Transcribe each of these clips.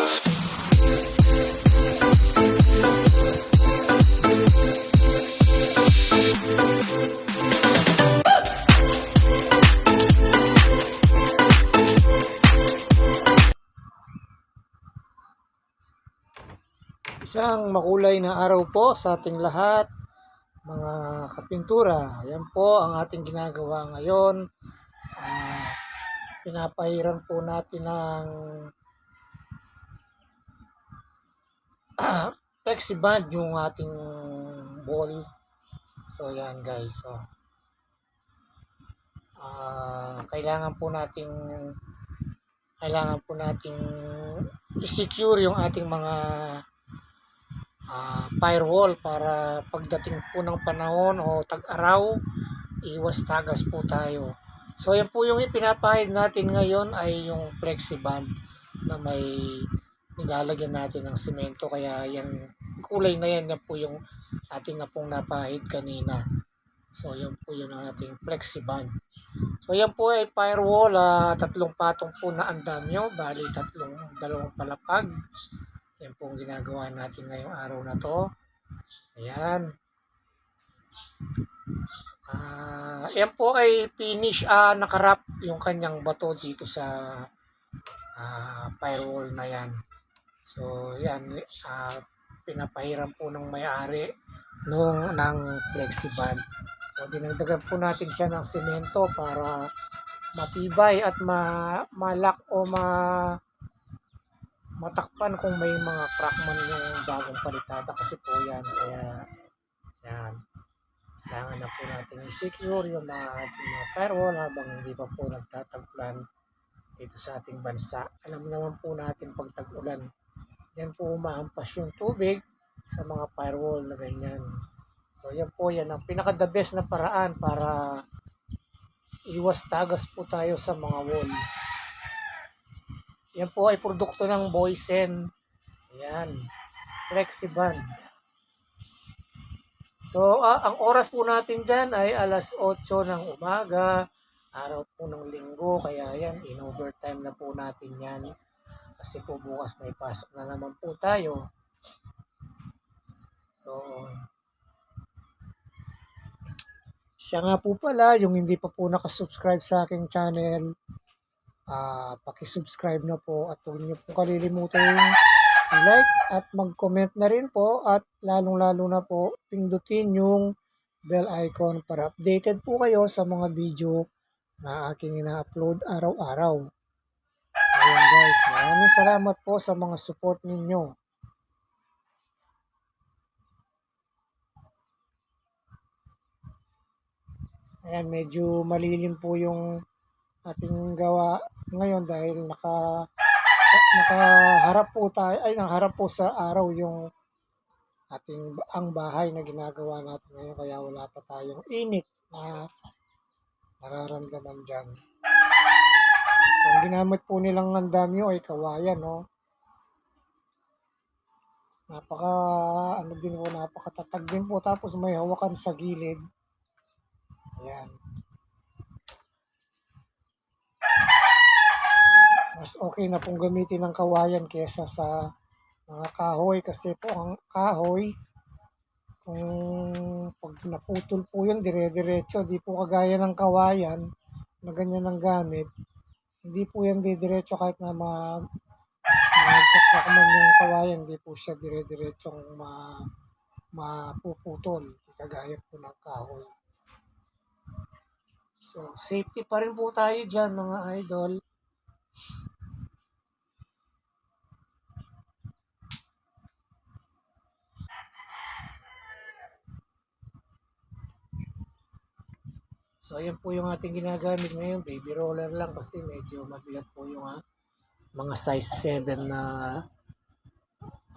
Isang makulay na araw po sa ating lahat, mga kapintura. Yan po ang ating ginagawa ngayon. Ah, pinapahiran po natin ng plexiband yung ating ball. So yan guys. So, ah, kailangan po nating kailangan po nating i-secure yung ating mga ah, firewall para pagdating po ng panahon o tag-araw, iwas tagas po tayo. So yan po yung ipinapahid natin ngayon ay yung flexiband na may nilalagyan natin ng semento kaya yung kulay na yan, yan po yung ating na pong napahid kanina. So yan po yun ang ating flexiband. So yan po ay firewall, ah, tatlong patong po na andamyo, bali tatlong dalawang palapag. Yan po ang ginagawa natin ngayong araw na to. Ayan. Ah, yan po ay finish ah nakarap yung kanyang bato dito sa ah, firewall na yan. So yan ah, pinapahiram po ng may-ari nung ng flexiband. So dinagdagan po natin siya ng semento para matibay at ma malak o ma matakpan kung may mga crack man yung bagong palitada kasi po yan. Kaya, yan. Kailangan na po natin i-secure yung mga ating mga firewall habang hindi pa po nagtatagulan dito sa ating bansa. Alam naman po natin pag tag-ulan, yan po umahampas yung tubig sa mga firewall na ganyan. So yan po yan ang pinaka the best na paraan para iwas tagas po tayo sa mga wall. Yan po ay produkto ng Boysen. Ayan. Flexiband. So, ah, ang oras po natin dyan ay alas 8 ng umaga. Araw po ng linggo. Kaya yan, in overtime na po natin yan. Kasi po bukas may pasok na naman po tayo. So, siya nga po pala, yung hindi pa po nakasubscribe sa aking channel, ah paki-subscribe na po at huwag niyo po kalilimutan yung i-like at mag-comment na rin po at lalong-lalo na po pindutin yung bell icon para updated po kayo sa mga video na aking ina-upload araw-araw. Guys, maraming salamat po sa mga support ninyo. Ayan, medyo malilim po yung ating gawa ngayon dahil naka nakaharap po tayo ay nakaharap po sa araw yung ating ang bahay na ginagawa natin ngayon kaya wala pa tayong init na nararamdaman dyan. Ang ginamit po nilang andamyo ay kawayan, no? Napaka, ano din po, napakatatag din po. Tapos may hawakan sa gilid. Ayan. mas okay na pong gamitin ng kawayan kesa sa mga kahoy kasi po ang kahoy kung pag naputol po yun dire-diretso di po kagaya ng kawayan na ganyan ang gamit hindi po yan didiretso kahit na ma magkakrak man yung kawayan di po siya dire-diretsong ma mapuputol kagaya po ng kahoy. So safety pa rin po tayo dyan mga idol So, ayan po yung ating ginagamit ngayon. Baby roller lang kasi medyo mabigat po yung ah, mga size 7 na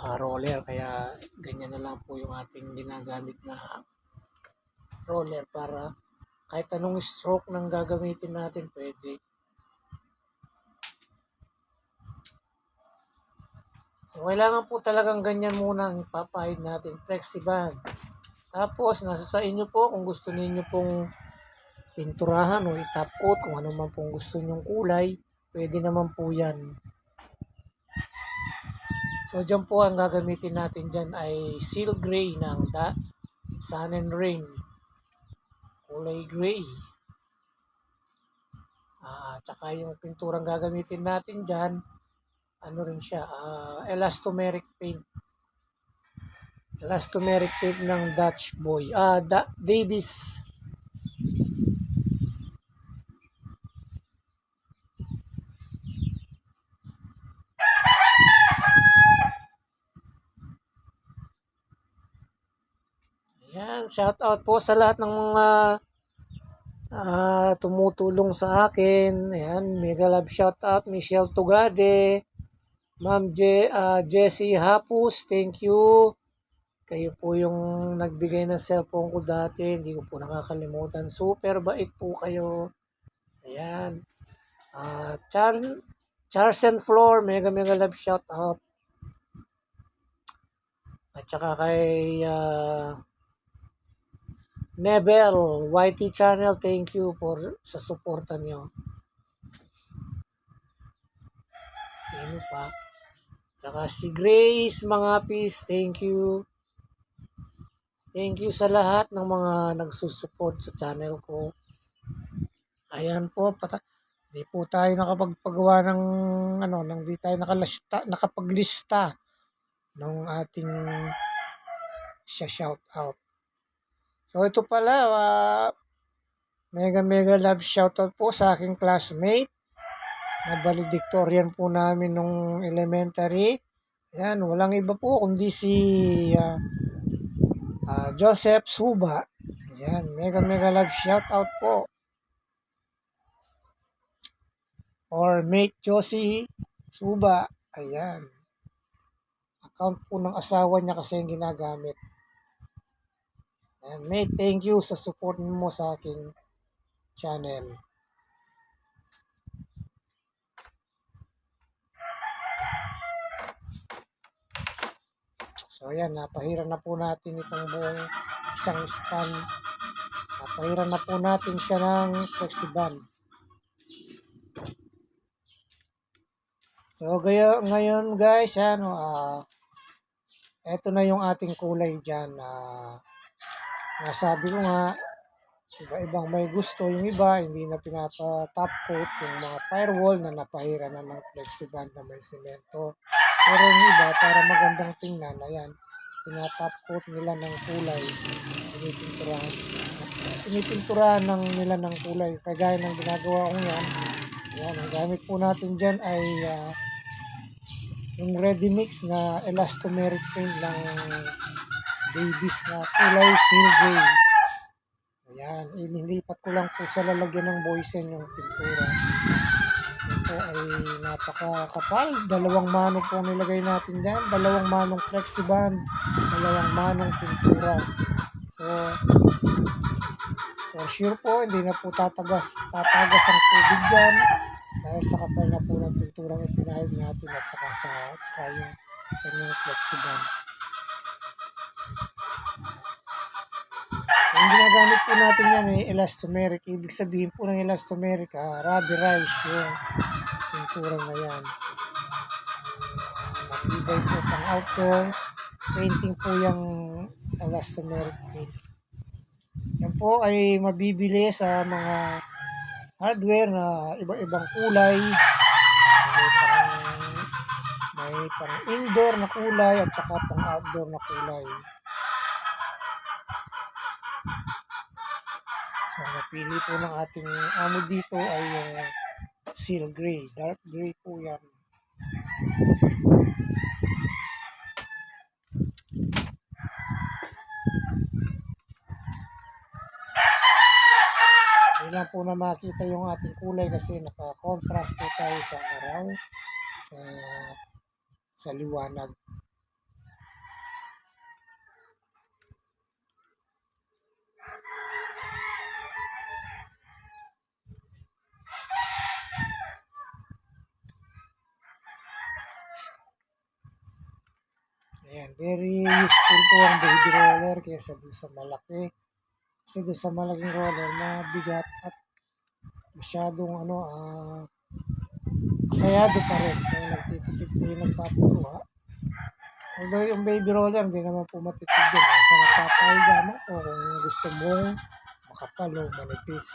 ah, roller. Kaya ganyan na lang po yung ating ginagamit na roller para kahit anong stroke ng gagamitin natin pwede. So, kailangan po talagang ganyan muna ang ipapahid natin. Flexiband. Tapos, nasa sa inyo po kung gusto niyo pong pinturahan o i-top coat kung ano man pong gusto nyong kulay, pwede naman po yan. So, dyan po ang gagamitin natin dyan ay seal gray ng da, sun and rain. Kulay gray. Ah, tsaka yung pinturang gagamitin natin dyan, ano rin siya, ah, elastomeric paint. Elastomeric paint ng Dutch Boy. Ah, da- Davis. Ayan, shout out po sa lahat ng mga ah, tumutulong sa akin. Ayan, mega love shout out Michelle Tugade, Ma'am Je, ah, Jessie Hapus, thank you. Kayo po yung nagbigay ng cellphone ko dati, hindi ko po nakakalimutan. Super bait po kayo. Ayan. Ah, Char Charles and Floor, mega mega love shout out. At saka kay ah, Nebel, YT channel, thank you for sa suporta niyo. Sino pa? Saka si Grace, mga peace, thank you. Thank you sa lahat ng mga nagsusupport sa channel ko. Ayan po, pata di po tayo nakapagpagawa ng ano, nang di tayo nakalista, nakapaglista ng ating siya shout out. So ito pala, ah, mega mega love shoutout po sa aking classmate na valedictorian po namin nung elementary. Yan, walang iba po kundi si ah, ah, Joseph Suba. Yan, mega mega love shoutout po. Or mate Josie Suba. Ayan. Account po ng asawa niya kasi yung ginagamit. And mate, thank you sa support mo sa aking channel. So ayan, napahiran na po natin itong buong isang span. Napahiran na po natin siya ng flexiband. So gaya, ngayon guys, ano, ah, eto na yung ating kulay dyan. Ah, nasabi ko nga, iba-ibang may gusto. Yung iba, hindi na pinapa-top coat yung mga firewall na napahira na ng flexiband na may semento. Pero yung iba, para magandang tingnan, ayan, pinatop coat nila ng kulay. Pinipinturahan, pinipinturahan ng nila ng kulay. Kagaya ng ginagawa ko yan. Ayan, ang gamit po natin dyan ay ah, yung ready mix na elastomeric paint ng Davis na kulay gray. Ayan, inilipat ko lang po sa lalagyan ng boysen yung pintura. Po ay napakakapal. Dalawang manong po nilagay natin dyan. Dalawang manong flexiband. Dalawang manong pintura. So, for sure po, hindi na po tatagas, tatagas ang tubig dyan. Dahil sa kapal na po ng pinturang ipinahid natin at saka sa at saka yung kanyang flexiband. Yung ginagamit po natin yan ay elastomeric. Ibig sabihin po ng elastomeric, ah, rubberized yung pinturang na yan. Matibay po pang outdoor. Painting po yung elastomeric paint. Yan po ay mabibili sa mga hardware na iba-ibang kulay. May pang, may pang indoor na kulay at saka pang outdoor na kulay. So, napili po ng ating amo dito ay yung seal gray. Dark gray po yan. Hindi po na makita yung ating kulay kasi naka-contrast po tayo sa araw, sa sa liwanag. Ayan, very useful po ang baby roller kaysa doon sa malaki. Kasi doon sa malaking roller, mabigat at masyadong ano, ah, sayado pa rin. Kaya nagtitipid po yung nagpapagawa. Although yung baby roller, hindi naman po matipid dyan. Sa nagpapahiga mo o kung gusto mong makapal o manipis.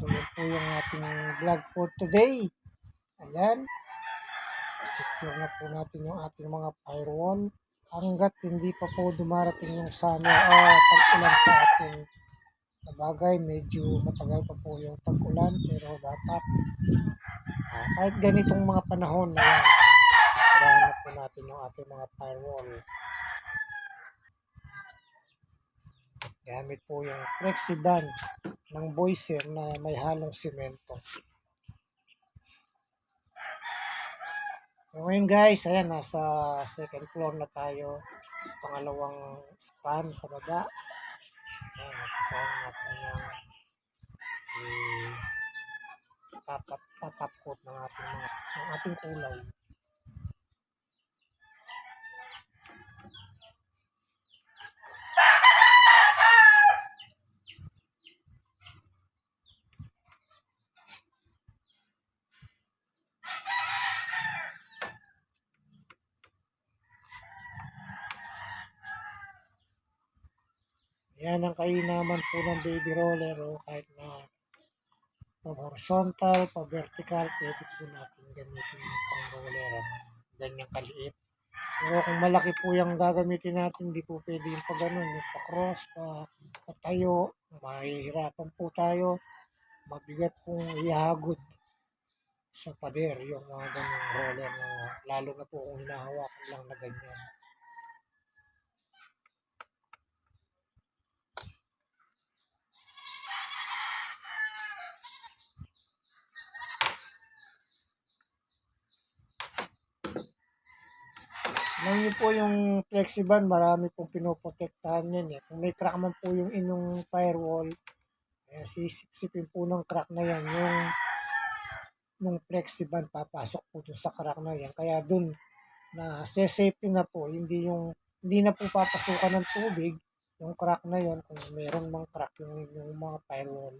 So, yun po yung ating vlog for today. Ayan. Secure na po natin yung ating mga firewall. Hanggat hindi pa po dumarating yung summer o pag-ulan sa atin. Sabagay, medyo matagal pa po yung pag-ulan pero dapat ah, kahit ganitong mga panahon na yan, na po natin yung ating mga firewall. Gamit po yung flexiband ng Boyser na may halong simento. So ngayon guys, ayan, nasa second floor na tayo. Pangalawang span sa baba. Ayan, napisahan natin yung tatap coat ng ating, ng ating kulay. Yan ang kainaman po ng baby roller o kahit na pa horizontal, pa vertical, pwede po natin gamitin yung pang roller. Ganyang kaliit. Pero kung malaki po yung gagamitin natin, hindi po pwede yung pa ganun, yung pa cross, pa, pa tayo, mahihirapan po tayo, mabigat pong ihagod sa pader yung mga ganyang roller na lalo na po kung hinahawakan lang na ganyan. Alam niyo po yung Flexiband, marami pong pinoprotektahan yan eh. Kung may crack man po yung inyong firewall, eh, sisipsipin po ng crack na yan. Yung, yung Flexiband, papasok po dun sa crack na yan. Kaya dun, na safety na po, hindi yung, hindi na po papasukan ng tubig, yung crack na yon kung meron mang crack yung, yung mga firewall.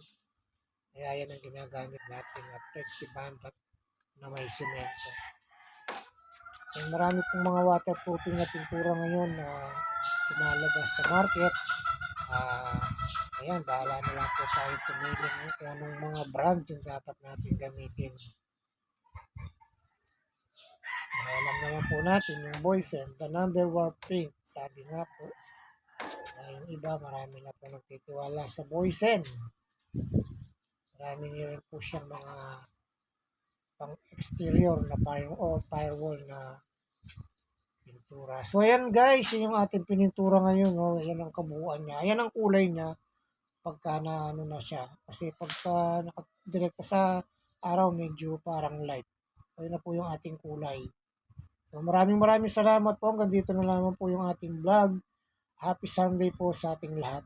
Kaya yan ang ginagamit natin na Flexiband at na may simento. Eh, marami pong mga waterproofing na pintura ngayon na lumalabas sa market. Ah, ayan, bahala na lang po tayo pumili kung anong mga brand yung dapat natin gamitin. Ah, alam naman po natin yung Boysen, the number one paint. Sabi nga po, na yung iba marami na po nagtitiwala sa Boysen. Marami niya rin po siyang mga pang exterior na fire or firewall na pintura. So ayan guys, yun yung ating pinintura ngayon, oh. Ayan ang kabuuan niya. Ayan ang kulay niya pagka na ano na siya. Kasi pagka nakadirekta sa araw, medyo parang light. So yun na po yung ating kulay. So maraming maraming salamat po. Hanggang dito na lamang po yung ating vlog. Happy Sunday po sa ating lahat.